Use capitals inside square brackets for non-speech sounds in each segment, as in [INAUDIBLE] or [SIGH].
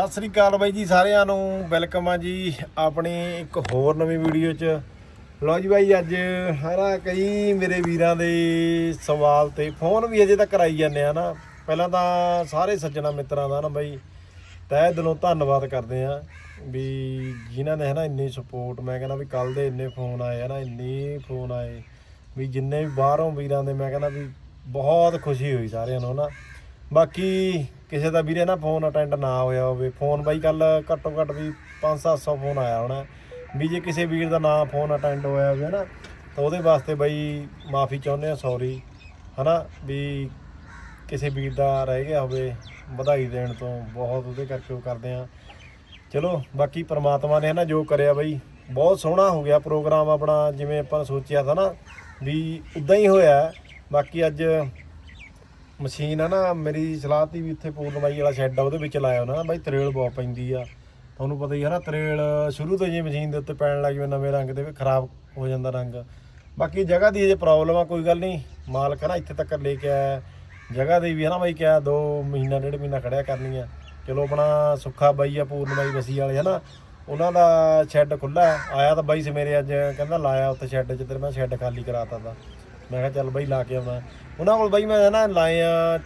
ਸਤਿ ਸ੍ਰੀ ਅਕਾਲ ਬਾਈ ਜੀ ਸਾਰਿਆਂ ਨੂੰ, ਵੈਲਕਮ ਆ ਜੀ ਆਪਣੀ ਇੱਕ ਹੋਰ ਨਵੀਂ ਵੀਡੀਓ 'ਚ। ਲਓ ਜੀ ਬਾਈ ਅੱਜ ਹਨਾ ਕਈ ਮੇਰੇ ਵੀਰਾਂ ਦੇ ਸਵਾਲ ਤੇ, ਫੋਨ ਵੀ ਅਜੇ ਤੱਕ ਕਰਾਈ ਜਾਂਦੇ ਆ ਨਾ। ਪਹਿਲਾਂ ਤਾਂ ਸਾਰੇ ਸੱਜਣਾ ਮਿੱਤਰਾਂ ਦਾ ਨਾ ਬਾਈ, ਤਹਿ ਦਿਲੋਂ ਧੰਨਵਾਦ ਕਰਦੇ ਆ ਵੀ ਜਿਨ੍ਹਾਂ ਨੇ ਹਨਾ ਇੰਨੀ ਸਪੋਰਟ ਮੈਂ ਕਹਿੰਦਾ ਵੀ ਕੱਲ ਦੇ ਇੰਨੇ ਫੋਨ ਆਏ ਆ ਨਾ ਇੰਨੇ ਫੋਨ ਆਏ, ਵੀ ਜਿੰਨੇ ਵੀ ਬਾਹਰੋਂ ਵੀਰਾਂ ਦੇ, ਮੈਂ ਕਹਿੰਦਾ ਵੀ ਬਹੁਤ ਖੁਸ਼ੀ ਹੋਈ ਸਾਰਿਆਂ ਨੂੰ ਨਾ ਬਾਕੀ ਕਿਸੇ ਦਾ ਵੀਰੇ ਨਾ ਫੋਨ ਅਟੈਂਡ ਨਾ ਹੋਇਆ ਹੋਵੇ ਫੋਨ ਬਾਈ ਕੱਲ ਘੱਟੋ ਘੱਟ ਵੀ 5-700 ਫੋਨ ਆਇਆ ਹੋਣਾ। ਵੀ ਜੇ ਕਿਸੇ ਵੀਰ ਦਾ ਨਾ ਫੋਨ ਅਟੈਂਡ ਹੋਇਆ ਹੋਵੇ ਨਾ ਤਾਂ ਉਹਦੇ ਵਾਸਤੇ ਬਾਈ ਮਾਫੀ ਚਾਹੁੰਦੇ ਆ ਸੌਰੀ ਹਨਾ, ਵੀ ਕਿਸੇ ਵੀਰ ਦਾ ਰਹਿ ਗਿਆ ਹੋਵੇ, ਵਧਾਈ ਦੇਣ ਤੋਂ ਬਹੁਤ ਉਹਦੇ ਕਰਕੇ ਉਹ ਕਰਦੇ ਆ। ਚਲੋ, ਬਾਕੀ ਪ੍ਰਮਾਤਮਾ ਨੇ ਨਾ ਜੋ ਕਰਿਆ ਬਈ, ਬਹੁਤ ਸੋਹਣਾ ਹੋ ਗਿਆ ਪ੍ਰੋਗਰਾਮ ਆਪਣਾ, ਜਿਵੇਂ ਆਪਾਂ ਸੋਚਿਆ था ਨਾ, ਵੀ ਉਦਾਂ ਹੀ ਹੋਇਆ। ਬਾਕੀ ਅੱਜ ਮਸ਼ੀਨ ਆ ਨਾ, ਮੇਰੀ ਸਲਾਹ ਤੀ ਵੀ ਉੱਥੇ ਪੂਰਨਮਾਈ ਵਾਲਾ ਸ਼ੈੱਡ ਆ, ਉਹਦੇ ਵਿੱਚ ਲਾਇਆ ਉਹਨਾਂ ਨਾ, ਬਾਈ ਤਰੇਲ ਬਹੁਤ ਪੈਂਦੀ ਆ। ਤੁਹਾਨੂੰ ਪਤਾ ਹੀ ਹੈ ਨਾ, ਤਰੇਲ ਸ਼ੁਰੂ ਤੋਂ ਜੇ ਮਸ਼ੀਨ ਦੇ ਉੱਤੇ ਪੈਣ ਲੱਗ ਜਾਵੇ, ਨਵੇਂ ਰੰਗ ਦੇ ਵੀ ਖਰਾਬ ਹੋ ਜਾਂਦਾ ਰੰਗ। ਬਾਕੀ ਜਗ੍ਹਾ ਦੀ ਜੇ ਪ੍ਰੋਬਲਮ ਆ, ਕੋਈ ਗੱਲ ਨਹੀਂ। ਮਾਲਕ ਹੈ ਨਾ ਇੱਥੇ ਤੱਕ ਲੈ ਕੇ ਆਇਆ। ਜਗ੍ਹਾ ਦੀ ਵੀ ਹੈ ਨਾ ਬਾਈ ਕਿਹਾ 2 ਮਹੀਨਾ, ਡੇਢ ਮਹੀਨਾ ਖੜਿਆ ਕਰਨੀ ਆ। ਚਲੋ ਆਪਣਾ ਸੁੱਖਾ ਬਾਈ ਆ ਪੂਰਨਮਾਈ ਵਸੀ ਵਾਲੇ ਹੈ ਨਾ ਉਹਨਾਂ ਦਾ ਸ਼ੈੱਡ ਖੁੱਲਾ ਆਇਆ ਤਾਂ ਬਾਈ ਸਵੇਰੇ ਅੱਜ, ਕਹਿੰਦਾ ਲਾਇਆ ਉੱਥੇ ਸ਼ੈੱਡ 'ਚ ਤੇ ਮੈਂ ਸ਼ੈੱਡ ਖਾਲੀ ਕਰਾਤਾ ਤਾ। ਮੈਂ ਕਿਹਾ ਚੱਲ ਬਾਈ ਲਾ ਕੇ ਆਉਣਾ। ਉਹਨਾਂ ਕੋਲ ਬਾਈ ਮੈਂ ਨਾ ਲਾਏ ਆ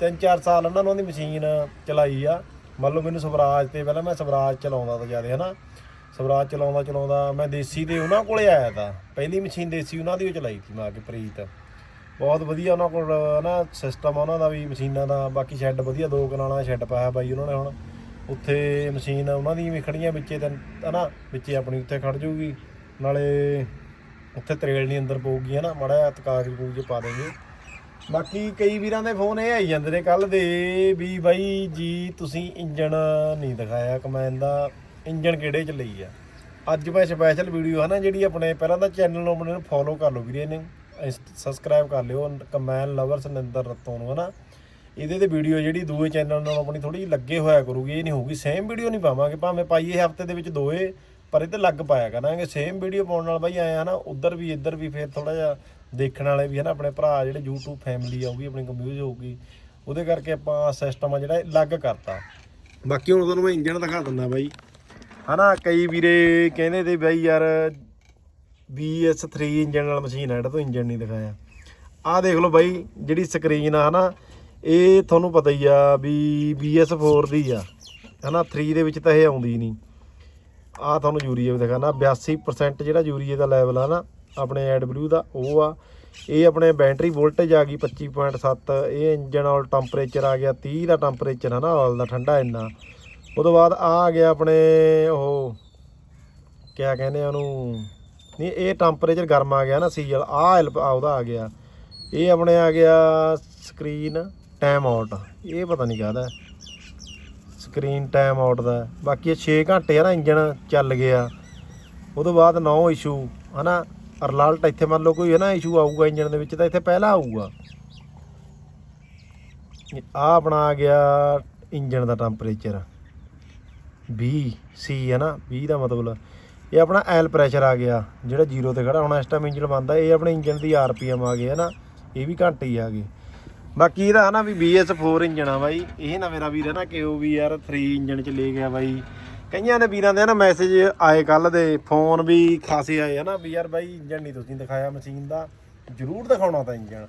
ਤਿੰਨ ਚਾਰ ਸਾਲ ਉਹਨਾਂ ਨੂੰ ਉਹਦੀ ਮਸ਼ੀਨ ਚਲਾਈ ਆ। ਮੰਨ ਲਓ ਮੈਨੂੰ ਸਵਰਾਜ ਤੇ ਪਹਿਲਾਂ ਮੈਂ ਸਵਰਾਜ ਚਲਾਉਂਦਾ ਤਾਂ ਜ਼ਿਆਦਾ, ਹਨਾ? ਸਵਰਾਜ ਚਲਾਉਂਦਾ ਚਲਾਉਂਦਾ, ਮੈਂ ਦੇਸੀ ਦੇ ਉਹਨਾਂ ਕੋਲੇ ਆਇਆ ਤਾਂ। ਪਹਿਲੀ ਮਸ਼ੀਨ ਦੇਸੀ ਉਹਨਾਂ ਦੀ ਉਹ ਚਲਾਈ ਸੀ ਮੈਂ ਆ ਕੇ ਪ੍ਰੀਤ। ਬਹੁਤ ਵਧੀਆ ਉਹਨਾਂ ਕੋਲ ਨਾ ਸਿਸਟਮ ਉਹਨਾਂ ਦਾ ਵੀ ਮਸ਼ੀਨਾਂ ਦਾ। ਬਾਕੀ ਸ਼ੈੱਡ ਵਧੀਆ, ਦੋ ਕਨਾਲਾਂ ਸ਼ੈੱਡ ਪਾਇਆ ਬਾਈ ਉਹਨਾਂ ਨੇ ਹੁਣ। ਉੱਥੇ ਮਸ਼ੀਨ ਉਹਨਾਂ ਦੀ ਵੀ ਖੜੀਆਂ ਵਿੱਚੇ ਤੇ ਹਨਾ, ਵਿੱਚੇ ਆਪਣੀ ਉੱਥੇ ਖੜ ਜੂਗੀ ਨਾਲੇ ਉੱਥੇ ਤਰੇਲ ਨਹੀਂ ਅੰਦਰ ਪਊਗੀ ਹੈ ਨਾ ਮਾੜਾ ਜਿਹਾ ਤਕਾਗ ਪਊ ਜੇ ਪਾ ਦੇਂਗੇ ਬਾਕੀ ਕਈ ਵੀਰਾਂ ਦੇ ਫੋਨ ਇਹ ਆਈ ਜਾਂਦੇ ਨੇ ਕੱਲ ਦੇ ਵੀ ਬਾਈ ਜੀ, ਤੁਸੀਂ ਇੰਜਣ ਨਹੀਂ ਦਿਖਾਇਆ ਕਮੈਨ ਦਾ, ਇੰਜਣ ਕਿਹੜੇ ਚ ਲਈ ਆ? ਅੱਜ ਮੈਂ ਸਪੈਸ਼ਲ ਵੀਡੀਓ ਹੈ ਨਾ, ਜਿਹੜੀ ਆਪਣੇ ਪਹਿਲਾਂ ਤਾਂ ਚੈਨਲ ਨੂੰ ਆਪਣੇ ਨੂੰ ਫੋਲੋ ਕਰ ਲਓ ਵੀਰੇ ਨੇ ਸਬਸਕ੍ਰਾਈਬ ਕਰ ਲਿਓ, ਕਮੈਨ ਲਵਰਸ ਨਿੰਦਰ ਰਤੋਂ ਨੂੰ ਹੈ ਨਾ ਇਹਦੇ ਤੇ ਵੀਡੀਓ ਜਿਹੜੀ ਦੂਏ ਚੈਨਲ ਨਾਲ ਆਪਣੀ ਥੋੜੀ ਲੱਗੇ ਹੋਇਆ ਕਰੂਗੀ, ਇਹ ਨਹੀਂ ਹੋਊਗੀ ਸੇਮ ਵੀਡੀਓ ਨਹੀਂ ਪਾਵਾਂਗੇ, ਭਾਵੇਂ ਪਾਈਏ ਹਫ਼ਤੇ ਦੇ ਵਿੱਚ ਦੋਏ। ਪਰ ਇਹ ਤੇ ਲੱਗ ਪਾਇਆ ਕਰਾਂਗੇ ਸੇਮ ਵੀਡੀਓ ਪਾਉਣ ਨਾਲ ਬਾਈ ਆਇਆ ਹਨਾ ਉਧਰ ਵੀ ਇੱਧਰ ਵੀ ਫੇਰ ਥੋੜਾ ਜਿਹਾ ਦੇਖਣ ਵਾਲੇ ਵੀ ਹਨਾ ਆਪਣੇ ਭਰਾ ਜਿਹੜੇ YouTube ਫੈਮਿਲੀ ਆ ਉਹ ਵੀ ਆਪਣੀ ਕੰਪਿਊਟਰ ਹੋਊਗੀ। ਉਹਦੇ ਕਰਕੇ ਆਪਾਂ ਸਿਸਟਮ ਆ ਜਿਹੜਾ ਅਲੱਗ ਕਰਤਾ। ਬਾਕੀ ਹੁਣ ਤੁਹਾਨੂੰ ਮੈਂ ਇੰਜਨ ਦਿਖਾ ਦਿੰਦਾ ਬਾਈ। ਹਨਾ ਕਈ ਵੀਰੇ ਕਹਿੰਦੇ ਤੇ ਬਾਈ ਯਾਰ BS3 ਇੰਜਨ ਨਾਲ ਮਸ਼ੀਨ ਹੈ ਜਿਹੜਾ ਤੋਂ ਇੰਜਨ ਨਹੀਂ ਦਿਖਾਇਆ। ਆਹ ਦੇਖ ਲਓ ਬਾਈ ਜਿਹੜੀ ਸਕਰੀਨ ਆ ਹਨਾ ਇਹ ਤੁਹਾਨੂੰ ਪਤਾ ਹੀ ਆ ਵੀ BS4 ਦੀ ਆ। ਹਨਾ 3 ਦੇ ਵਿੱਚ ਤਾਂ ਇਹ ਆਉਂਦੀ ਨਹੀਂ। ਆ ਤੁਹਾਨੂੰ ਯੂਰੀਆ ਵੀ ਦਿਖਾਣਾ 82% ਜਿਹੜਾ ਯੂਰੀਏ ਦਾ ਲੈਵਲ ਆ ਨਾ, ਆਪਣੇ AW ਦਾ, ਉਹ ਆ। ਇਹ ਆਪਣੇ ਬੈਟਰੀ ਵੋਲਟੇਜ ਆ ਗਈ 25.7 ਇਹ ਇੰਜਨ ਆਲ ਟੈਂਪਰੇਚਰ ਆ ਗਿਆ 30 ਦਾ ਟੈਂਪਰੇਚਰ ਹੈ ਨਾ ਆਲ ਦਾ ਠੰਡਾ ਇੰਨਾ। ਉਦੋਂ ਬਾਅਦ ਆ ਆ ਗਿਆ ਆਪਣੇ ਉਹ, ਕਿਆ ਕਹਿੰਦੇ ਆ ਉਹਨੂੰ, ਨਹੀਂ, ਇਹ ਟੈਂਪਰੇਚਰ ਗਰਮ ਆ ਗਿਆ ਨਾ ਸੀਐਲ ਆ ਉਹਦਾ ਆ ਗਿਆ। ਇਹ ਆਪਣੇ ਆ ਗਿਆ ਸਕਰੀਨ ਟਾਈਮ ਆਊਟ ਇਹ ਪਤਾ ਨਹੀਂ ਕਾਹਦਾ। ਸਕਰੀਨ ਟਾਈਮ ਆਊਟ ਦਾ। ਬਾਕੀ ਇਹ 6 ਘੰਟੇ ਆ ਨਾ ਇੰਜਨ ਚੱਲ ਗਿਆ ਉਹ ਤੋਂ ਬਾਅਦ ਨੋ ਇਸ਼ੂ ਹਨਾ? ਰਿਜ਼ਲਟ ਇੱਥੇ ਮੰਨ ਲਓ ਕੋਈ ਹੈ ਨਾ ਇਸ਼ੂ ਆਊਗਾ ਇੰਜਨ ਦੇ ਵਿੱਚ, ਤਾਂ ਇੱਥੇ ਪਹਿਲਾਂ ਆਊਗਾ। ਆ ਆਪਣਾ ਆ ਗਿਆ ਇੰਜਨ ਦਾ ਟੈਂਪਰੇਚਰ 20 ਸੀ ਹੈ ਨਾ 20 ਦਾ ਮਤਲਬ। ਇਹ ਆਪਣਾ ਐਲ ਪ੍ਰੈਸ਼ਰ ਆ ਗਿਆ, ਜਿਹੜਾ ਜ਼ੀਰੋ ਤੇ ਖੜਾ। ਹੁਣ ਇਸ ਟਾਈਮ ਇੰਜਨ ਬੰਦਾ ਇਹ ਆਪਣੇ ਇੰਜਨ ਦੀ ਆਰਪੀਐਮ ਆ ਗਈ ਹੈ ਨਾ ਇਹ ਵੀ ਘੱਟ ਹੀ ਆ ਗਏ। ਬਾਕੀ ਇਹਦਾ ਹੈ ਨਾ ਵੀ BS4 ਇੰਜਣ ਆ ਬਾਈ। ਇਹ ਨਾ ਮੇਰਾ ਵੀਰ ਹੈ ਨਾ ਕਿ ਉਹ ਵੀ ਯਾਰ 3 ਇੰਜਣ ਚ ਲੈ ਗਿਆ ਬਾਈ। ਕਈਆਂ ਦੇ ਵੀਰਾਂ ਦੇ ਨਾ ਮੈਸੇਜ ਆਏ ਕੱਲ ਦੇ ਫੋਨ ਵੀ ਖਾਸੇ ਆਏ ਹਨਾ ਵੀ ਯਾਰ ਬਾਈ ਇੰਜਣ ਨਹੀਂ ਤੁਸੀਂ ਦਿਖਾਇਆ ਮਸ਼ੀਨ ਦਾ। ਜ਼ਰੂਰ ਦਿਖਾਉਣਾ ਤਾਂ ਇੰਜਣ।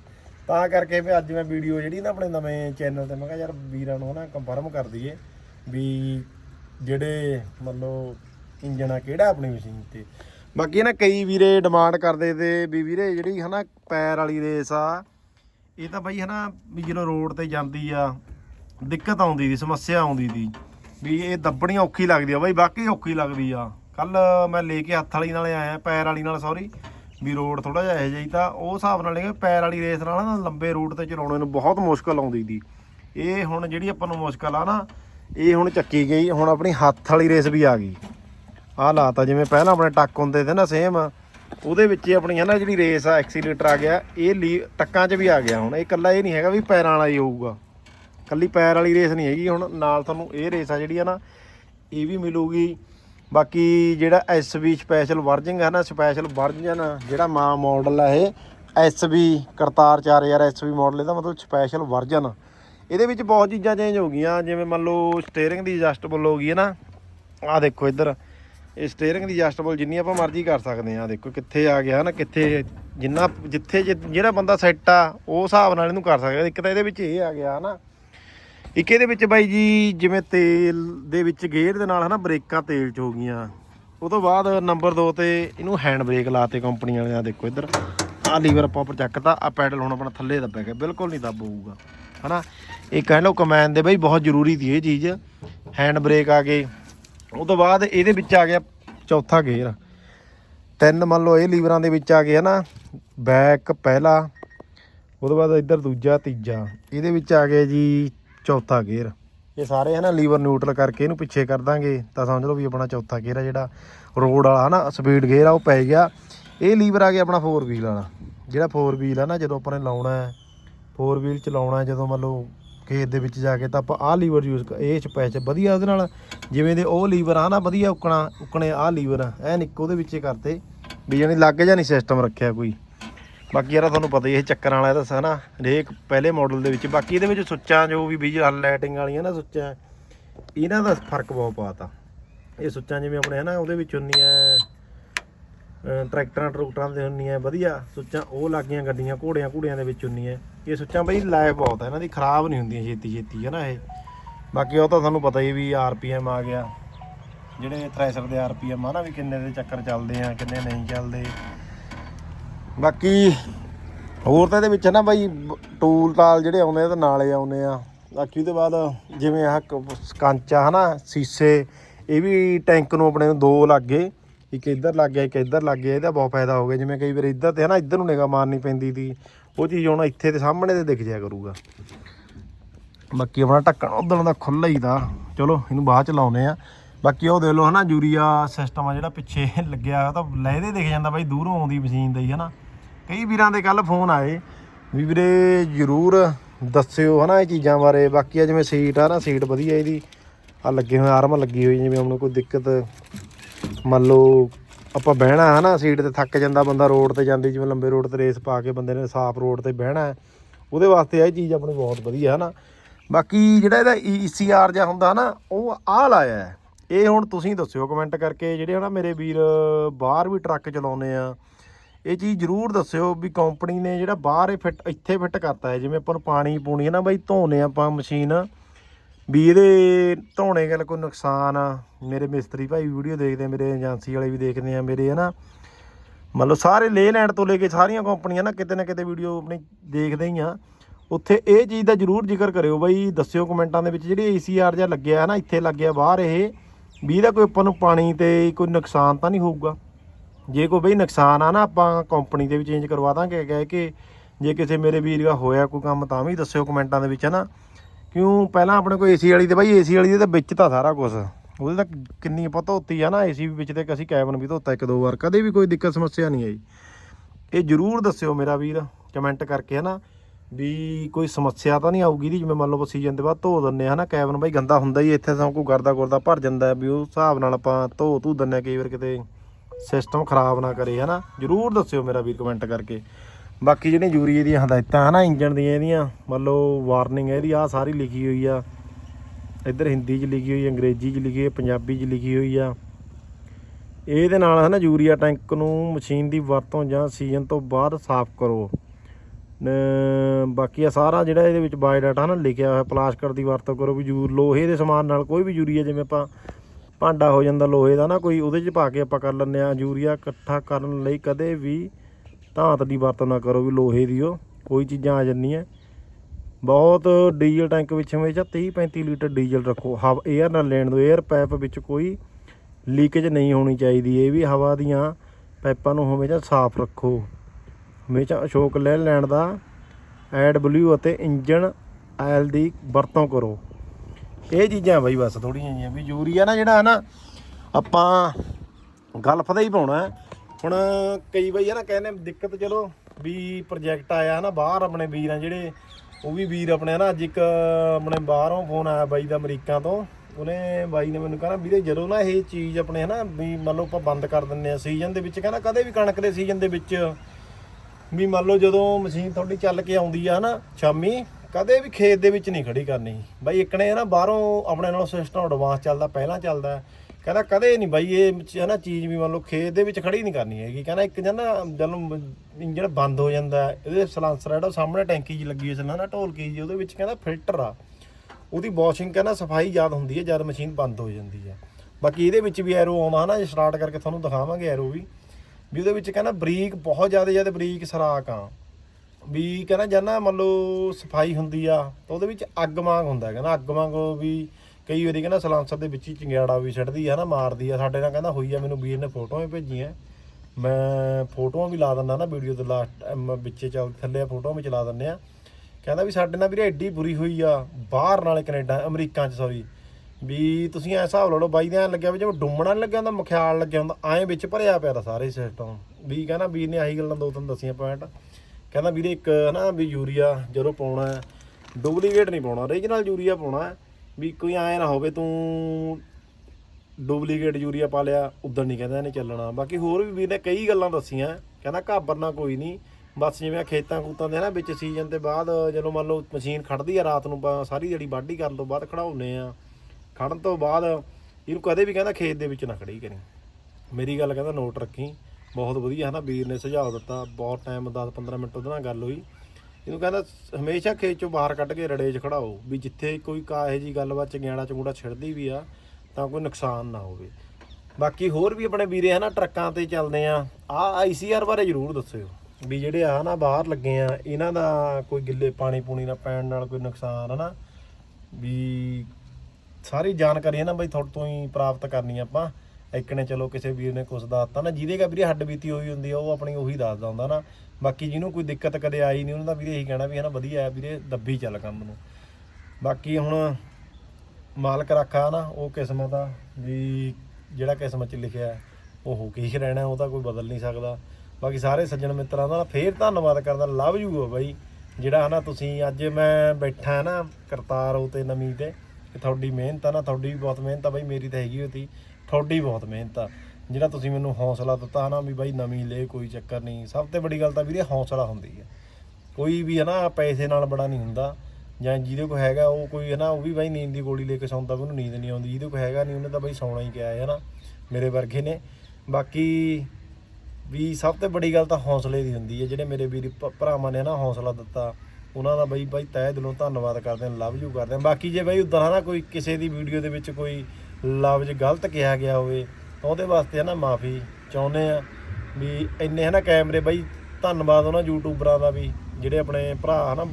ਤਾਂ ਕਰਕੇ ਵੀ ਅੱਜ ਮੈਂ ਵੀਡੀਓ ਜਿਹੜੀ ਨਾ ਆਪਣੇ ਨਵੇਂ ਚੈਨਲ ਤੇ ਮੈਂ ਕਿਹਾ ਯਾਰ ਵੀਰਾਂ ਨੂੰ ਨਾ ਕੰਫਰਮ ਕਰ ਦਈਏ ਵੀ ਜਿਹੜੇ ਮੰਨ ਲਓ ਇੰਜਨ ਆ ਕਿਹੜਾ ਆਪਣੀ ਮਸ਼ੀਨ ਤੇ। ਬਾਕੀ ਨਾ ਕਈ ਵੀਰੇ ਡਿਮਾਂਡ ਕਰਦੇ ਤੇ ਵੀ ਵੀਰੇ ਜਿਹੜੀ ਹਨਾ ਪੈਰ ਵਾਲੀ ਰੇਸ ਆ ਇਹ ਤਾਂ ਬਈ ਹਨਾ ਵੀ ਜਦੋਂ ਰੋਡ ਤੇ ਜਾਂਦੀ ਆ, ਦਿੱਕਤ ਆਉਂਦੀ ਦੀ ਸਮੱਸਿਆ ਆਉਂਦੀ ਦੀ ਵੀ ਇਹ ਦੱਬਣੀ ਔਖੀ ਲੱਗਦੀ ਆ ਬਈ ਵਾਕਈ ਔਖੀ ਲੱਗਦੀ ਆ। ਕੱਲ ਮੈਂ ਲੈ ਕੇ ਹੱਥ ਵਾਲੀ ਨਾਲ ਆਇਆ, ਪੈਰ ਵਾਲੀ ਨਾਲ ਸੌਰੀ ਵੀ ਰੋਡ ਥੋੜਾ ਜਿਹਾ ਇਹੋ ਜਿਹਾ ਹੀ ਤਾਂ ਉਹ ਹਿਸਾਬ ਨਾਲ ਇਹ ਪੈਰ ਵਾਲੀ ਰੇਸ ਨਾਲ ਨਾ ਲੰਬੇ ਰੂਟ ਤੇ ਚਲਾਉਣੇ ਨੂੰ ਬਹੁਤ ਮੁਸ਼ਕਲ ਆਉਂਦੀ ਦੀ ਇਹ ਹੁਣ ਜਿਹੜੀ ਆਪਾਂ ਨੂੰ ਮੁਸ਼ਕਲ ਆ ਨਾ, ਇਹ ਹੁਣ ਚੱਕੀ ਗਈ, ਹੁਣ ਆਪਣੀ ਹੱਥ ਵਾਲੀ ਰੇਸ ਵੀ ਆ ਗਈ। ਆਹ ਲਾਤਾ ਜਿਵੇਂ ਪਹਿਲਾਂ ਆਪਣੇ ਟੱਕ ਹੁੰਦੇ ਤੇ ਨਾ ਸੇਮ ਉਹਦੇ ਵਿੱਚ ਹੀ ਆਪਣੀ ਹੈ ਨਾ ਜਿਹੜੀ ਰੇਸ ਆ ਐਕਸੀਲੇਟਰ ਆ ਗਿਆ, ਇਹ ਲੀ ਟੱਕਾਂ 'ਚ ਵੀ ਆ ਗਿਆ ਹੁਣ। ਇਹ ਇਕੱਲਾ ਇਹ ਨਹੀਂ ਹੈਗਾ ਵੀ ਪੈਰਾਂ ਵਾਲਾ ਹੀ ਹੋਊਗਾ। ਕੱਲੀ ਪੈਰ ਵਾਲੀ ਰੇਸ ਨਹੀਂ ਹੈਗੀ ਹੁਣ, ਨਾਲ ਤੁਹਾਨੂੰ ਇਹ ਰੇਸ ਆ ਜਿਹੜੀ ਆ ਨਾ, ਇਹ ਵੀ ਮਿਲੂਗੀ। ਬਾਕੀ ਜਿਹੜਾ SB ਸਪੈਸ਼ਲ ਵਰਜਿੰਗ ਹੈ ਨਾ ਸਪੈਸ਼ਲ ਵਰਜਨ ਜਿਹੜਾ ਮਾਂ ਮਾਡਲ ਹੈ ਇਹ SB ਕਰਤਾਰ 4000 SB ਮਾਡਲ ਇਹਦਾ ਮਤਲਬ ਸਪੈਸ਼ਲ ਵਰਜਨ। ਇਹਦੇ ਵਿੱਚ ਬਹੁਤ ਚੀਜ਼ਾਂ ਚੇਂਜ ਹੋ ਗਈਆਂ, ਜਿਵੇਂ ਮੰਨ ਲਓ ਸਟੀਅਰਿੰਗ ਦੀ ਐਡਜਸਟੇਬਲ ਹੋ ਗਈ ਹੈ ਨਾ। ਆਹ ਦੇਖੋ ਇੱਧਰ। ਇਹ ਸਟੀਅਰਿੰਗ ਦੀ ਐਡਜਸਟੇਬਲ ਜਿੰਨੀ ਆਪਾਂ ਮਰਜ਼ੀ ਕਰ ਸਕਦੇ ਆ ਦੇਖੋ ਕਿੱਥੇ ਆ ਗਿਆ ਨਾ, ਕਿੱਥੇ ਜਿੰਨਾ ਜਿੱਥੇ ਜਿ- ਜਿਹੜਾ ਬੰਦਾ ਸੈੱਟ ਆ, ਉਹ ਹਿਸਾਬ ਨਾਲ ਇਹਨੂੰ ਕਰ ਸਕਦਾ। ਇੱਕ ਤਾਂ ਇਹਦੇ ਵਿੱਚ ਇਹ ਆ ਗਿਆ ਨਾ। ਇੱਕ ਇਹਦੇ ਵਿੱਚ ਬਾਈ ਜੀ, ਜਿਵੇਂ ਤੇਲ ਦੇ ਵਿੱਚ ਗੇਅਰ ਦੇ ਨਾਲ ਹਨਾ ਬ੍ਰੇਕਾਂ ਤੇਲ ਚ ਹੋ ਗਈਆਂ। ਉਹ ਤੋਂ ਬਾਅਦ ਨੰਬਰ 2 ਤੇ ਇਹਨੂੰ ਹੈਂਡ ਬ੍ਰੇਕ ਲਾਤੇ ਕੰਪਨੀ ਵਾਲਿਆਂ ਆ ਦੇਖੋ ਇੱਧਰ ਆ ਲੀਵਰ ਆਪਾਂ ਉੱਪਰ ਚੱਕਤਾ ਆ ਪੈਡਲ ਹੁਣ ਆਪਣਾ ਥੱਲੇ ਦੱਬਿਆ ਗਿਆ। ਬਿਲਕੁਲ ਨਹੀਂ ਦੱਬ ਹੋਊਗਾ ਹਨਾ, ਇਹ ਕਹਿ ਲਓ ਕਮੈਨ ਦੇ ਬਈ ਬਹੁਤ ਜ਼ਰੂਰੀ ਸੀ ਇਹ ਚੀਜ਼। ਹੈਂਡ ਬ੍ਰੇਕ ਆ ਗਏ। ਉਹ ਤੋਂ ਬਾਅਦ ਇਹਦੇ ਵਿੱਚ ਆ ਗਿਆ ਚੌਥਾ ਗੇਅਰ। ਤਿੰਨ ਮੰਨ ਲਓ ਇਹ ਲੀਵਰਾਂ ਦੇ ਵਿੱਚ ਆ ਗਿਆ ਨਾ ਬੈਕ ਪਹਿਲਾ ਉਹ ਤੋਂ ਬਾਅਦ ਇੱਧਰ ਦੂਜਾ, ਤੀਜਾ। ਇਹਦੇ ਵਿੱਚ ਆ ਗਿਆ ਜੀ ਚੌਥਾ ਗੇਅਰ। ਇਹ ਸਾਰੇ ਹੈ ਨਾ ਲੀਵਰ ਨਿਊਟਰਲ ਕਰਕੇ ਇਹਨੂੰ ਪਿੱਛੇ ਕਰ ਦਾਂਗੇ। ਤਾਂ ਸਮਝ ਲਓ ਵੀ ਆਪਣਾ ਚੌਥਾ ਗੇਅਰ ਆ ਜਿਹੜਾ ਰੋਡ ਵਾਲਾ ਹਨਾ, ਸਪੀਡ ਗੇਅਰ ਆ, ਉਹ ਪੈ ਗਿਆ। ਇਹ ਲੀਵਰ ਆ ਗਿਆ ਆਪਣਾ 4 ਵੀਲ ਵਾਲਾ। ਜਿਹੜਾ 4 ਵੀਲ ਆ ਨਾ ਜਦੋਂ ਆਪਾਂ ਨੇ ਲਾਉਣਾ ਹੈ 4 ਵੀਲ ਚਲਾਉਣਾ ਜਦੋਂ ਮੰਨ ਲਓ ਖੇਤ ਦੇ ਵਿੱਚ ਜਾ ਕੇ ਤਾਂ ਆਪਾਂ ਆਹ ਲੀਵਰ ਯੂਜ਼ ਇਹ ਸਪੈਚ ਵਧੀਆ ਉਹਦੇ ਨਾਲ। ਜਿਵੇਂ ਦੇ ਉਹ ਲੀਵਰ ਆ ਨਾ, ਵਧੀਆ ਉਕਣਾ, ਉਕਣੇ ਆਹ ਲੀਵਰ ਐਨ ਇੱਕ ਉਹਦੇ ਵਿੱਚ ਕਰਤੇ। ਵੀ ਜਾਨੀ ਲੱਗ ਜਾ ਨਹੀਂ ਸਿਸਟਮ ਰੱਖਿਆ ਕੋਈ। ਬਾਕੀ ਯਾਰ ਤੁਹਾਨੂੰ ਪਤਾ ਹੀ ਇਹ ਚੱਕਰਾਂ ਵਾਲਾ ਤਾਂ ਹਨਾ ਹਰੇਕ ਪਹਿਲੇ ਮਾਡਲ ਦੇ ਵਿੱਚ। ਬਾਕੀ ਇਹਦੇ ਵਿੱਚ ਸੁੱਚਾਂ ਜੋ ਵੀ ਵਿਜੂਅਲ ਲਾਈਟਿੰਗ ਵਾਲੀਆਂ ਨਾ ਸੁੱਚਾਂ, ਇਹਨਾਂ ਦਾ ਫ਼ਰਕ ਬਹੁਤ ਪਾਤਾ। ਇਹ ਸੁੱਚਾਂ ਜਿਵੇਂ ਆਪਣੇ ਹਨਾ, ਉਹਦੇ ਵਿੱਚ ਹੁੰਦੀਆਂ ਟਰੈਕਟਰਾਂ ਟਰੂਕਟਰਾਂ ਦੇ ਹੁੰਦੀਆਂ, ਵਧੀਆ ਸੁੱਚਾਂ, ਉਹ ਲੱਗੀਆਂ ਗੱਡੀਆਂ, ਘੋੜਿਆਂ ਘੋੜਿਆਂ ਦੇ ਵਿੱਚ ਹੁੰਦੀਆਂ। ਇਹ ਸੁੱਚਾਂ ਬਈ ਲਾਈਫ ਬਹੁਤ ਹੈ ਇਹਨਾਂ ਦੀ ਖਰਾਬ ਨਹੀਂ ਹੁੰਦੀਆਂ ਛੇਤੀ ਛੇਤੀ, ਹੈ ਨਾ ਇਹ? ਬਾਕੀ ਉਹ ਤਾਂ ਤੁਹਾਨੂੰ ਪਤਾ ਹੀ ਵੀ ਆਰਪੀਐਮ ਆ ਗਿਆ। ਜਿਹੜੇ ਥ੍ਰੈਸ਼ਰ ਦੇ ਆਰਪੀਐਮ ਆ ਨਾ, ਵੀ ਕਿੰਨੇ ਦੇ ਚੱਕਰ ਚੱਲਦੇ ਆ, ਕਿੰਨੇ ਨਹੀਂ ਚੱਲਦੇ। ਬਾਕੀ ਹੋਰ ਤਾਂ ਇਹਦੇ ਵਿੱਚ ਨਾ ਬਾਈ, ਟੂਲ ਟਾਲ ਜਿਹੜੇ ਆਉਂਦੇ ਆ, ਤਾਂ ਨਾਲੇ ਆਉਂਦੇ ਆ। ਬਾਕੀ ਉਹਦੇ ਬਾਅਦ ਜਿਵੇਂ ਆਹ ਕ- ਕੰਚ ਆ ਹਨਾ ਸੀਸੇ, ਇਹ ਵੀ ਟੈਂਕ ਨੂੰ ਆਪਣੇ ਨੂੰ ਦੋ ਲੱਗ ਗਏ। ਇੱਕ ਇੱਧਰ ਲੱਗ ਗਿਆ, ਇੱਕ ਇੱਧਰ ਲੱਗ ਗਿਆ, ਇਹਦਾ ਬਹੁਤ ਫਾਇਦਾ ਹੋ ਗਿਆ। ਜਿਵੇਂ ਕਈ ਵਾਰ ਇੱਧਰ ਤੇ ਹਨਾ ਇੱਧਰ ਨੂੰ ਨਿਗਾਹ ਮਾਰਨੀ ਪੈਂਦੀ ਸੀ ਉਹ ਚੀਜ਼ ਹੁਣ ਇੱਥੇ ਤੇ ਸਾਹਮਣੇ ਤੇ ਦਿਖ ਜਾਇਆ ਕਰੂਗਾ। ਬਾਕੀ ਆਪਣਾ ਢੱਕਣ ਉਦੋਂ ਦਾ ਖੁੱਲ੍ਹਾ ਹੀ ਦਾ। ਚਲੋ, ਇਹਨੂੰ ਬਾਅਦ ਚ ਲਾਉਨੇ ਆ ਬਾਕੀ ਉਹ ਦੇਖ ਲਓ ਹਨਾ, ਯੂਰੀਆ ਸਿਸਟਮ ਆ ਜਿਹੜਾ ਪਿੱਛੇ [LAUGHS] ਲੱਗਿਆ ਹੋਇਆ ਤਾਂ ਲਹਿਦੇ ਦਿਖ ਜਾਂਦਾ ਬਾਈ, ਦੂਰੋਂ ਆਉਂਦੀ ਮਸ਼ੀਨ ਦਾ ਹੀ, ਹਨਾ। ਕਈ ਵੀਰਾਂ ਦੇ ਕੱਲ ਫੋਨ ਆਏ ਵੀ ਵੀਰੇ ਜ਼ਰੂਰ ਦੱਸਿਓ ਹਨਾ ਇਹ ਚੀਜ਼ਾਂ ਬਾਰੇ। ਬਾਕੀ ਆ ਜਿਵੇਂ ਸੀਟ ਆ ਨਾ, ਸੀਟ ਵਧੀਆ ਇਹਦੀ। ਆ ਲੱਗੇ ਹੋਏ ਆਰਮ ਲੱਗੀ ਹੋਈ, ਜਿਵੇਂ ਹੁਣ ਕੋਈ ਦਿੱਕਤ ਮੰਨ ਲਓ ਆਪਾਂ ਬਹਿਣਾ ਹੈ ਨਾ, ਸੀਟ ਤੇ ਥੱਕ ਜਾਂਦਾ ਬੰਦਾ ਰੋਡ ਤੇ ਜਾਂਦੀ, ਜਿਵੇਂ ਲੰਬੇ ਰੋਡ ਤੇ ਰੇਸ ਪਾ ਕੇ ਬੰਦੇ ਨੇ ਸਾਫ਼ ਰੋਡ ਤੇ ਬਹਿਣਾ ਹੈ, ਉਹਦੇ ਵਾਸਤੇ ਇਹ ਚੀਜ਼ ਆਪਣੀ ਬਹੁਤ ਵਧੀਆ ਹੈ ਨਾ। ਬਾਕੀ ਜਿਹੜਾ ਇਹਦਾ ECR ਜਿਹਾ ਹੁੰਦਾ ਨਾ, ਉਹ ਆ ਲਾਇਆ ਇਹ ਹੁਣ ਤੁਸੀਂ ਦੱਸਿਓ ਕਮੈਂਟ ਕਰਕੇ, ਜਿਹੜੇ ਹਨਾ ਮੇਰੇ ਵੀਰ ਬਾਹਰ ਵੀ ਟਰੱਕ ਚਲਾਉਂਦੇ ਆ, ਇਹ ਚੀਜ਼ ਜ਼ਰੂਰ ਦੱਸਿਓ ਵੀ ਕੰਪਨੀ ਨੇ ਜਿਹੜਾ ਬਾਹਰ ਇਹ ਫਿੱਟ ਇੱਥੇ ਫਿੱਟ ਕਰਤਾ ਹੈ, ਜਿਵੇਂ ਆਪਾਂ ਨੂੰ ਪਾਣੀ ਪੂਣੀ ਹੈ ਨਾ ਬਾਈ, ਧੋਨੇ ਆਪਾਂ ਮਸ਼ੀਨ ਵੀ ਇਹਦੇ ਧੋਣੇ ਗੱਲ ਕੋਈ ਨੁਕਸਾਨ ਆ। ਮੇਰੇ ਮਿਸਤਰੀ ਭਾਈ ਵੀਡੀਓ ਦੇਖਦੇ ਮੇਰੇ ਏਜੰਸੀ ਵਾਲੇ ਵੀ ਦੇਖਦੇ ਆ, ਮੇਰੇ ਹਨਾ। ਮੰਨ ਲਓ ਸਾਰੇ ਲੇਲੈਂਡ ਤੋਂ ਲੈ ਕੇ ਸਾਰੀਆਂ ਕੰਪਨੀਆਂ ਨਾ ਕਿਤੇ ਨਾ ਕਿਤੇ ਵੀਡੀਓ ਆਪਣੀ ਦੇਖਦੇ ਹੀ ਆ। ਉੱਥੇ ਇਹ ਚੀਜ਼ ਦਾ ਜ਼ਰੂਰ ਜ਼ਿਕਰ ਕਰਿਓ ਬਾਈ, ਦੱਸਿਓ ਕਮੈਂਟਾਂ ਦੇ ਵਿੱਚ ਜਿਹੜੀ ACR ਜਿਹਾ ਲੱਗਿਆ ਹੈ ਨਾ, ਇੱਥੇ ਲੱਗਿਆ ਬਾਹਰ ਇਹ। ਵੀ ਇਹਦਾ ਕੋਈ ਆਪਾਂ ਨੂੰ ਪਾਣੀ ਤੇ ਕੋਈ ਨੁਕਸਾਨ ਤਾਂ ਨਹੀਂ ਹੋਊਗਾ। ਜੇ ਕੋਈ ਬਈ ਨੁਕਸਾਨ ਆ ਨਾ, ਆਪਾਂ ਕੰਪਨੀ ਦੇ ਵੀ ਚੇਂਜ ਕਰਵਾ ਦਾਂਗੇ, ਕਹਿ ਕੇ ਜੇ ਕਿਸੇ ਮੇਰੇ ਵੀਰ ਦਾ ਹੋਇਆ ਕੋਈ ਕੰਮ ਤਾਂ ਵੀ ਦੱਸਿਓ ਕਮੈਂਟਾਂ ਦੇ ਵਿੱਚ, ਹਨਾ। ਕਿਉਂ? ਪਹਿਲਾਂ ਆਪਣੇ ਕੋਲ ਏਸੀ ਵਾਲੀ ਤੇ ਬਾਈ ਏਸੀ ਵਾਲੀ ਦੇ ਤਾਂ ਵਿੱਚ ਤਾਂ ਸਾਰਾ ਕੁਝ ਉਹਦੇ ਤਾਂ ਕਿੰਨੀ ਆਪਾਂ ਧੋਤੀ ਆ ਨਾ ਏਸੀ ਵੀ ਵਿੱਚ ਤੇ ਅਸੀਂ ਕੈਬਨ ਵੀ ਧੋਤਾ ਇੱਕ ਦੋ ਵਾਰ। ਕਦੇ ਵੀ ਕੋਈ ਦਿੱਕਤ, ਸਮੱਸਿਆ ਨਹੀਂ ਆਈ। ਇਹ ਜਰੂਰ ਦੱਸਿਓ ਮੇਰਾ ਵੀਰ ਕਮੈਂਟ ਕਰਕੇ ਹਨਾ, ਵੀ ਕੋਈ ਸਮੱਸਿਆ ਤਾਂ ਨਹੀਂ ਆਊਗੀ ਦੀ ਜਿਵੇਂ ਮੰਨ ਲਓ ਸੀਜ਼ਨ ਦੇ ਬਾਅਦ ਧੋ ਦਿੰਨੇ ਆ ਹਨਾ ਕੈਬਨ ਬਾਈ ਗੰਦਾ ਹੁੰਦਾ ਹੀ, ਇੱਥੇ ਸਭ ਕੋਈ ਗਰਦਾ ਗੁਰਦਾ ਭਰ ਜਾਂਦਾ ਵੀ ਉਹ ਹਿਸਾਬ ਨਾਲ ਆਪਾਂ ਧੋ ਧੂ ਦਿੰਨੇ ਆ, ਕਈ ਵਾਰ ਕਿਤੇ ਸਿਸਟਮ ਖਰਾਬ ਨਾ ਕਰੇ ਹਨਾ। ਜਰੂਰ ਦੱਸਿਓ ਮੇਰਾ ਵੀਰ ਕਮੈਂਟ ਕਰਕੇ। ਬਾਕੀ ਜਿਹੜੀਆਂ ਯੂਰੀਏ ਦੀਆਂ ਹਦਾਇਤਾਂ ਹਨਾ, ਇੰਜਣ ਦੀਆਂ ਇਹਦੀਆਂ, ਮੰਨ ਲਓ ਵਾਰਨਿੰਗ ਇਹਦੀ ਆ ਸਾਰੀ ਲਿਖੀ ਹੋਈ ਆ। ਇੱਧਰ ਹਿੰਦੀ 'ਚ ਲਿਖੀ ਹੋਈ ਅੰਗਰੇਜ਼ੀ 'ਚ ਲਿਖੀ ਹੋਈ ਪੰਜਾਬੀ 'ਚ ਲਿਖੀ ਹੋਈ ਆ। ਇਹਦੇ ਨਾਲ ਹਨਾ, ਯੂਰੀਆ ਟੈਂਕ ਨੂੰ ਮਸ਼ੀਨ ਦੀ ਵਰਤੋਂ ਜਾਂ ਸੀਜ਼ਨ ਤੋਂ ਬਾਅਦ ਸਾਫ਼ ਕਰੋ। ਬਾਕੀ ਆ ਸਾਰਾ ਜਿਹੜਾ ਇਹਦੇ ਵਿੱਚ ਬਾਇਓਡਾਟਾ ਨਾ ਲਿਖਿਆ ਹੋਇਆ ਪਲਾਸਟਿਕ ਦੀ ਵਰਤੋਂ ਕਰੋ, ਵੀ ਯੂ, ਲੋਹੇ ਦੇ ਸਮਾਨ ਨਾਲ ਕੋਈ ਵੀ ਯੂਰੀਆ, ਜਿਵੇਂ ਆਪਾਂ ਭਾਂਡਾ ਹੋ ਜਾਂਦਾ ਲੋਹੇ ਦਾ ਨਾ, ਕੋਈ ਉਹਦੇ 'ਚ ਪਾ ਕੇ ਆਪਾਂ ਕਰ ਲੈਂਦੇ ਆ, ਯੂਰੀਆ ਇਕੱਠਾ ਕਰਨ ਲਈ ਕਦੇ ਵੀ ਧਾਤ ਦੀ ਵਰਤੋਂ ਨਾ ਕਰੋ ਵੀ ਲੋਹੇ ਦੀ ਉਹ, ਕੋਈ ਚੀਜ਼ਾਂ ਆ ਜਾਂਦੀਆਂ। ਬਹੁਤ ਡੀਜ਼ਲ ਟੈਂਕ ਵਿੱਚ ਹਮੇਸ਼ਾ 30 35 ਲੀਟਰ ਡੀਜ਼ਲ ਰੱਖੋ। ਹਵਾ 에ਅਰ ਨਾਲ ਲੈਣ ਦਿਓ 에ਅਰ ਪਾਈਪ ਵਿੱਚ ਕੋਈ ਲੀਕੇਜ ਨਹੀਂ ਹੋਣੀ ਚਾਹੀਦੀ। ਇਹ ਵੀ ਹਵਾ ਦੀਆਂ ਪਾਈਪਾਂ ਨੂੰ ਹਮੇਸ਼ਾ ਸਾਫ਼ ਰੱਖੋ। ਹਮੇਸ਼ਾ ਅਸ਼ੋਕ ਲੈਣ ਲੈਣ ਦਾ ਐਡ ਬਲੂ ਅਤੇ ਇੰਜਨ ਆਇਲ ਦੀ ਵਰਤੋਂ ਕਰੋ। ਇਹ ਚੀਜ਼ਾਂ ਬਈ ਬਸ ਥੋੜੀਆਂ ਜਿਹੀਆਂ ਵੀ ਯੂਰੀਆ ਨਾ ਜਿਹੜਾ ਹੈ ਨਾ ਆਪਾਂ ਗਲਫ ਦਾ ਹੀ ਪਾਉਣਾ। ਹੁਣ ਕਈ ਵਾਰੀ ਨਾ ਕਹਿੰਦੇ ਦਿੱਕਤ ਚਲੋ ਵੀ ਪ੍ਰੋਜੈਕਟ ਆਇਆ ਨਾ ਬਾਹਰ ਆਪਣੇ ਵੀਰ ਆ ਜਿਹੜੇ, ਉਹ ਵੀ ਵੀਰ ਆਪਣੇ ਨਾ ਅੱਜ ਇੱਕ ਆਪਣੇ ਬਾਹਰੋਂ ਫੋਨ ਆਇਆ ਬਾਈ ਦਾ ਅਮਰੀਕਾ ਤੋਂ, ਉਹਨੇ ਬਾਈ ਨੇ ਮੈਨੂੰ ਕਹਿੰਦਾ ਵੀਰੇ ਜਦੋਂ ਨਾ ਇਹ ਚੀਜ਼ ਆਪਣੇ ਹਨਾ, ਵੀ ਮੰਨ ਲਓ ਆਪਾਂ ਬੰਦ ਕਰ ਦਿੰਨੇ ਆ ਸੀਜ਼ਨ ਦੇ ਵਿੱਚ, ਕਹਿੰਦਾ ਕਦੇ ਵੀ ਕਣਕ ਦੇ ਸੀਜ਼ਨ ਦੇ ਵਿੱਚ, ਵੀ ਮੰਨ ਲਓ ਜਦੋਂ ਮਸ਼ੀਨ ਤੁਹਾਡੀ ਚੱਲ ਕੇ ਆਉਂਦੀ ਆ ਹਨਾ, ਸ਼ਾਮੀ, ਕਦੇ ਵੀ ਖੇਤ ਦੇ ਵਿੱਚ ਨਹੀਂ ਖੜੀ ਕਰਨੀ। ਬਾਈ ਇੱਕ ਨੇ ਨਾ ਬਾਹਰੋਂ ਆਪਣੇ ਨਾਲ ਸਿਸਟਮ ਐਡਵਾਂਸ ਚੱਲਦਾ, ਪਹਿਲਾਂ ਚੱਲਦਾ। ਕਹਿੰਦਾ ਕਦੇ ਨਹੀਂ ਬਾਈ ਇਹ ਚ- ਹੈ ਨਾ ਚੀਜ਼ ਵੀ ਮੰਨ ਲਓ ਖੇਤ ਦੇ ਵਿੱਚ ਖੜੀ ਨਹੀਂ ਕਰਨੀ ਹੈਗੀ। ਕਹਿੰਦਾ ਇੱਕ ਜਨ ਜਦੋਂ ਇੰਜਣ ਬੰਦ ਹੋ ਜਾਂਦਾ ਹੈ, ਇਹਦੇ ਸਲਾਂਸਰ ਜਿਹੜਾ ਉਹ ਸਾਹਮਣੇ ਟੈਂਕੀ ਜੀ ਲੱਗੀ ਹੋਈ ਸੀ ਨਾ ਢੋਲਕੀ ਜੀ ਉਹਦੇ ਵਿੱਚ ਕਹਿੰਦਾ ਫਿਲਟਰ ਆ। ਉਹਦੀ ਵਾਸ਼ਿੰਗ ਕਹਿੰਦਾ ਸਫ਼ਾਈ ਜ਼ਿਆਦਾ ਹੁੰਦੀ ਹੈ ਜਦ ਮਸ਼ੀਨ ਬੰਦ ਹੋ ਜਾਂਦੀ ਹੈ। ਬਾਕੀ ਇਹਦੇ ਵਿੱਚ ਵੀ ਐਰੋ ਆਉਂਦਾ ਨਾ ਜੇ ਸਟਾਰਟ ਕਰਕੇ ਤੁਹਾਨੂੰ ਦਿਖਾਵਾਂਗੇ ਐਰੋ ਵੀ। ਵੀ ਉਹਦੇ ਵਿੱਚ ਕਹਿੰਦਾ ਬਰੀਕ ਬਹੁਤ ਜ਼ਿਆਦਾ ਜ਼ਿਆਦਾ ਬਰੀਕ ਸਰਾਕ ਆ। ਵੀ ਕਹਿੰਦਾ ਜਾਂ ਨਾ ਮੰਨ ਲਓ ਸਫ਼ਾਈ ਹੁੰਦੀ ਆ ਤਾਂ ਉਹਦੇ ਵਿੱਚ ਅੱਗ ਵਾਂਗ ਹੁੰਦਾ ਕਹਿੰਦਾ ਅੱਗ ਵਾਂਗ ਵੀ ਕਈ ਵਾਰੀ ਕਹਿੰਦਾ ਸਲਾਂਸਰ ਦੇ ਵਿੱਚ ਹੀ ਚੰਗਿਆੜਾ ਵੀ ਛੱਡਦੀ ਆ ਨਾ ਮਾਰਦੀ ਆ। ਸਾਡੇ ਨਾਲ ਕਹਿੰਦਾ ਹੋਈ ਆ, ਮੈਨੂੰ ਵੀਰ ਨੇ ਫੋਟੋਆਂ ਵੀ ਭੇਜੀਆਂ। ਮੈਂ ਫੋਟੋਆਂ ਵੀ ਲਾ ਦਿੰਦਾ ਨਾ ਵੀਡੀਓ ਦੇ ਲਾਸਟ ਵਿੱਚੇ ਚੱਲ ਥੱਲੇ ਫੋਟੋਆਂ ਵੀ ਚਲਾ ਦਿੰਦੇ ਆ। ਕਹਿੰਦਾ ਵੀ ਸਾਡੇ ਨਾਲ ਵੀਰੇ ਐਡੀ ਬੁਰੀ ਹੋਈ ਆ, ਬਾਹਰ ਨਾਲੇ ਕੈਨੇਡਾ, ਅਮਰੀਕਾ ਚ ਸੌਰੀ ਵੀ ਤੁਸੀਂ ਐ ਹਿਸਾਬ ਲਾ ਲਓ, ਬਾਈ ਦੇ ਐਂ ਲੱਗਿਆ ਵੀ ਜਿਵੇਂ ਡੁੰਮਣਾ ਨੀ ਲੱਗਿਆ ਹੁੰਦਾ, ਮਖਿਆਲ ਲੱਗਿਆ ਹੁੰਦਾ, ਐਂ ਵਿੱਚ ਭਰਿਆ ਪਿਆ ਦਾ ਸਾਰੇ ਸਿਸਟਮ ਵੀ ਕਹਿੰਦਾ ਵੀਰ ਨੇ ਆਹੀ ਗੱਲਾਂ ਦੋ ਤਿੰਨ ਦੱਸੀਆਂ ਪੁਆਇੰਟ ਕਹਿੰਦਾ ਵੀਰੇ ਇੱਕ ਨਾ ਵੀ ਯੂਰੀਆ ਜਦੋਂ ਪਾਉਣਾ ਡੁਪਲੀਕੇਟ ਨਹੀਂ ਪਾਉਣਾ ਓਰੀਜਨਲ ਯੂਰੀਆ ਪਾਉਣਾ ਵੀ ਕੋਈ ਐਂ ਨਾ ਹੋਵੇ ਤੂੰ ਡੁਪਲੀਕੇਟ ਯੂਰੀਆ ਪਾ ਲਿਆ ਉਦੋਂ ਨਹੀਂ ਕਹਿੰਦਾ ਇਹਨੇ ਚੱਲਣਾ। ਬਾਕੀ ਹੋਰ ਵੀ ਵੀਰ ਨੇ ਕਈ ਗੱਲਾਂ ਦੱਸੀਆਂ, ਕਹਿੰਦਾ ਘਾਬਰਨਾ ਕੋਈ ਨਹੀਂ ਬਸ ਜਿਵੇਂ ਖੇਤਾਂ ਖੂਤਾਂ ਦੇ ਨਾ ਵਿੱਚ ਸੀਜ਼ਨ ਤੇ ਬਾਅਦ ਜਦੋਂ ਮੰਨ ਲਓ ਮਸ਼ੀਨ ਖੜਦੀ ਆ ਰਾਤ ਨੂੰ ਸਾਰੀ ਜਿਹੜੀ ਵਾਢੀ ਕਰਨ ਤੋਂ ਬਾਅਦ ਖੜਾਉਨੇ ਆ। ਖੜਨ ਤੋਂ ਬਾਅਦ ਇਹਨੂੰ ਕਦੇ ਵੀ ਕਹਿੰਦਾ ਖੇਤ ਦੇ ਵਿੱਚ ਨਾ ਖੜੀ ਕਰੀ। ਮੇਰੀ ਗੱਲ ਕਹਿੰਦਾ ਨੋਟ ਰੱਖੀ। ਬਹੁਤ ਵਧੀਆ ਹੈ ਨਾ ਵੀਰ ਨੇ ਸੁਝਾਅ ਦਿੱਤਾ। ਬਹੁਤ ਟਾਈਮ 10 15 ਮਿੰਟ ਉਹਦੇ ਨਾਲ ਗੱਲ ਹੋਈ। ਇਹਨੂੰ ਕਹਿੰਦਾ ਹਮੇਸ਼ਾ ਖੇਤ ਚੋਂ ਬਾਹਰ ਕੱਢ ਕੇ ਰੜੇ 'ਚ ਖੜਾਓ ਵੀ ਜਿੱਥੇ ਕੋਈ ਕਾਹੇ ਜੀ ਗੱਲਬਾਤ ਚੰਗਿਆੜਾ ਚੰਗੂੜਾ ਛਿੜਦੀ ਵੀ ਆ, ਤਾਂ ਕੋਈ ਨੁਕਸਾਨ ਨਾ ਹੋਵੇ। ਬਾਕੀ ਹੋਰ ਵੀ ਆਪਣੇ ਵੀਰੇ ਹਨਾ ਟਰੱਕਾਂ ਤੇ ਚੱਲਦੇ ਆ ਆ ਆਈਸੀਆਰ ਬਾਰੇ ਜ਼ਰੂਰ ਦੱਸਿਓ, ਵੀ ਜਿਹੜੇ ਆ ਨਾ ਬਾਹਰ ਲੱਗੇ ਆ, ਇਹਨਾਂ ਦਾ ਕੋਈ ਗਿੱਲੇ ਪਾਣੀ ਪੂਣੀ ਨਾ ਪੈਣ ਨਾਲ ਕੋਈ ਨੁਕਸਾਨ ਹਨਾ, ਵੀ ਸਾਰੀ ਜਾਣਕਾਰੀ ਹੈ ਨਾ ਬਈ ਤੁਹਾਡੇ ਤੋਂ ਹੀ ਪ੍ਰਾਪਤ ਕਰਨੀ ਆਪਾਂ, ਇੱਕ ਨੇ ਚਲੋ ਕਿਸੇ ਵੀਰ ਨੇ ਕੁਛ ਦੱਸਤਾ ਨਾ, ਜਿਹਦੇ ਕਾ ਵੀਰੇ ਹੱਡ ਬੀਤੀ ਹੋਈ ਹੁੰਦੀ ਆ, ਉਹ ਆਪਣੀ ਉਹੀ ਦੱਸਦਾ ਹੁੰਦਾ ਨਾ ਬਾਕੀ ਜਿਹਨੂੰ ਕੋਈ ਦਿੱਕਤ ਕਦੇ ਆਈ ਨਹੀਂ, ਉਹਨਾਂ ਦਾ ਵੀਰੇ ਇਹੀ ਕਹਿਣਾ ਵੀ ਹੈ ਨਾ ਵਧੀਆ ਹੈ ਵੀਰੇ, ਦੱਬੀ ਚੱਲ ਕੰਮ ਨੂੰ। ਬਾਕੀ ਹੁਣ ਮਾਲਕ ਰੱਖਾ ਨਾ ਉਹ ਕਿਸਮਤ ਆ ਵੀ ਜਿਹੜਾ ਕਿਸਮਤ 'ਚ ਲਿਖਿਆ ਉਹ ਹੋ ਕੇ ਹੀ ਰਹਿਣਾ, ਉਹ ਤਾਂ ਕੋਈ ਬਦਲ ਨਹੀਂ ਸਕਦਾ। ਬਾਕੀ ਸਾਰੇ ਸੱਜਣ ਮਿੱਤਰਾਂ ਦਾ ਫੇਰ ਧੰਨਵਾਦ ਕਰਦਾ, ਲਵ ਯੂ ਬਾਈ। ਜਿਹੜਾ ਹਨਾ, ਤੁਸੀਂ ਅੱਜ ਮੈਂ ਬੈਠਾ ਨਾ ਕਰਤਾਰ ਉਹ ਤੇ ਨਵੀਂ ਤੇ ਕਿ ਤੁਹਾਡੀ ਮਿਹਨਤ ਆ ਨਾ, ਤੁਹਾਡੀ ਵੀ ਬਹੁਤ ਮਿਹਨਤ ਆ ਬਾਈ, ਮੇਰੀ ਤਾਂ ਹੈਗੀ ਹੋਤੀ ਤੁਹਾਡੀ ਬਹੁਤ ਮਿਹਨਤ ਆ। ਜਿਹੜਾ ਤੁਸੀਂ ਮੈਨੂੰ ਹੌਸਲਾ ਦਿੱਤਾ ਹਨਾ ਵੀ ਬਾਈ ਨਵੀਂ ਲੈ, ਕੋਈ ਚੱਕਰ ਨਹੀਂ। ਸਭ ਤੋਂ ਵੱਡੀ ਗੱਲ ਤਾਂ ਵੀਰੇ ਹੌਸਲਾ ਹੁੰਦੀ ਹੈ। ਕੋਈ ਵੀ ਹੈ ਨਾ ਪੈਸੇ ਨਾਲ ਬੜਾ ਨਹੀਂ ਹੁੰਦਾ। ਜਾਂ ਜਿਹਦੇ ਕੋਲ ਹੈਗਾ ਉਹ ਕੋਈ ਹੈ ਨਾ ਉਹ ਵੀ ਬਾਈ ਨੀਂਦ ਦੀ ਗੋਲੀ ਲੈ ਕੇ ਸੌਂਦਾ ਵੀ ਉਹਨੂੰ ਨੀਂਦ ਨਹੀਂ ਆਉਂਦੀ। ਜਿਹਦੇ ਕੋਲ ਹੈਗਾ ਨਹੀਂ, ਉਹਨੇ ਤਾਂ ਬਾਈ ਸੌਣਾ ਹੀ ਕਿਹਾ ਹੈ ਨਾ ਮੇਰੇ ਵਰਗੇ ਨੇ। ਬਾਕੀ ਵੀ ਸਭ ਤੋਂ ਵੱਡੀ ਗੱਲ ਤਾਂ ਹੌਸਲੇ ਦੀ ਹੁੰਦੀ ਹੈ। ਜਿਹੜੇ ਮੇਰੇ ਵੀਰ ਭਰਾਵਾਂ ਨੇ ਨਾ ਹੌਸਲਾ ਦਿੱਤਾ, ਉਹਨਾਂ ਦਾ ਬਈ, ਬਾਈ ਤਹਿ ਦਿਲੋਂ ਧੰਨਵਾਦ ਕਰਦੇ ਹਾਂ, ਲਵ ਯੂ ਕਰਦੇ ਹਾਂ। ਬਾਕੀ ਜੇ ਬਾਈ ਉਦਾਂ ਨਾ ਕੋਈ ਕਿਸੇ ਦੀ ਵੀਡੀਓ ਦੇ ਵਿੱਚ ਕੋਈ ਲਫ਼ਜ਼ ਗਲਤ ਕਿਹਾ ਗਿਆ ਹੋਵੇ ਤਾਂ ਉਹਦੇ ਵਾਸਤੇ ਹੈ ਨਾ ਮਾਫੀ ਚਾਹੁੰਦੇ ਆ ਵੀ ਇੰਨੇ ਹੈ ਨਾ ਕੈਮਰੇ ਬਾਈ, ਧੰਨਵਾਦ ਉਹਨਾਂ ਯੂਟਿਊਬਰਾਂ ਦਾ ਵੀ ਜਿਹੜੇ ਆਪਣੇ ਭਰਾ ਹਨਾ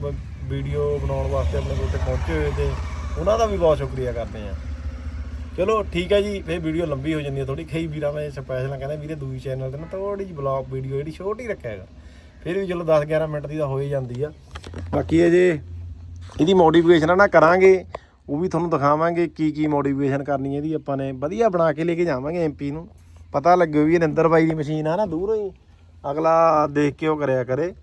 ਵੀਡੀਓ ਬਣਾਉਣ ਵਾਸਤੇ ਆਪਣੇ ਕੋਲ ਤੇ ਪਹੁੰਚੇ ਹੋਏ ਤੇ ਉਹਨਾਂ ਦਾ ਵੀ ਬਹੁਤ ਸ਼ੁਕਰੀਆ ਕਰਦੇ ਆ। ਚਲੋ ਠੀਕ ਹੈ ਜੀ, ਇਹ ਵੀਡੀਓ ਲੰਬੀ ਹੋ ਜਾਂਦੀ ਹੈ ਥੋੜੀ ਕਈ ਵੀਰਾਂ ਮੈਂ ਸਪੈਸ਼ਲ ਕਹਿੰਦੇ ਵੀਰੇ ਦੂਜੀ ਚੈਨਲ ਤੇ ਨਾ ਥੋੜੀ ਜਿਹੀ ਬਲੌਗ ਵੀਡੀਓ ਜਿਹੜੀ ਛੋਟੀ ਰੱਖਿਆ ਹੈਗਾ ਫਿਰ ਵੀ ਚਲੋ 10 11 ਮਿੰਟ ਦੀ ਤਾਂ ਹੋ ਹੀ ਜਾਂਦੀ ਆ। ਬਾਕੀ ਅਜੇ ਜੇ ਇਹਦੀ ਮੋਡੀਫਿਕੇਸ਼ਨ ਨਾ ਕਰਾਂਗੇ ਉਹ ਵੀ ਤੁਹਾਨੂੰ ਦਿਖਾਵਾਂਗੇ ਕੀ ਕੀ ਮੋਡੀਫਿਕੇਸ਼ਨ ਕਰਨੀ ਹੈ ਇਹਦੀ। ਆਪਾਂ ਨੇ ਵਧੀਆ ਬਣਾ ਕੇ ਲੈ ਕੇ ਜਾਵਾਂਗੇ ਐਮਪੀ ਨੂੰ। ਪਤਾ ਲੱਗੇ ਵੀ ਨਰਿੰਦਰ ਬਾਈ ਦੀ ਮਸ਼ੀਨ ਆ ਨਾ, ਦੂਰੋਂ ਹੀ। ਅਗਲਾ ਦੇਖ ਕੇ ਉਹ ਕਰਿਆ ਕਰੇ।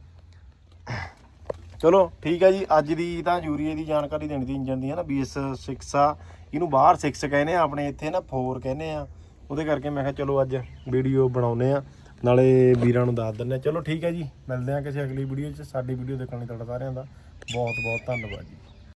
ਚਲੋ, ਠੀਕ ਹੈ ਜੀ। ਅੱਜ ਦੀ ਤਾਂ ਯੂਰੀਏ ਦੀ ਜਾਣਕਾਰੀ ਦੇਣੀ ਦੀ ਇੰਜਨ ਦੀ ਹੈ ਨਾ BS6 ਆ। ਇਹਨੂੰ ਬਾਹਰ 6 ਕਹਿੰਦੇ ਆ, ਆਪਣੇ ਇੱਥੇ ਨਾ 4 ਕਹਿੰਦੇ ਆ। ਉਹਦੇ ਕਰਕੇ ਮੈਂ ਕਿਹਾ ਚਲੋ ਅੱਜ ਵੀਡੀਓ ਬਣਾਉਨੇ ਆ। ਨਾਲੇ ਵੀਰਾਂ ਨੂੰ ਦੱਸ ਦਿੰਨੇ ਆ। ਚਲੋ ਠੀਕ ਹੈ ਜੀ। ਮਿਲਦੇ ਆ ਕਿਸੇ ਅਗਲੀ ਵੀਡੀਓ 'ਚ। ਸਾਡੀ ਵੀਡੀਓ ਦੇਖਣ ਲਈ ਤੁਹਾਡਾ ਸਾਰਿਆਂ ਦਾ ਬਹੁਤ ਬਹੁਤ ਧੰਨਵਾਦ ਜੀ।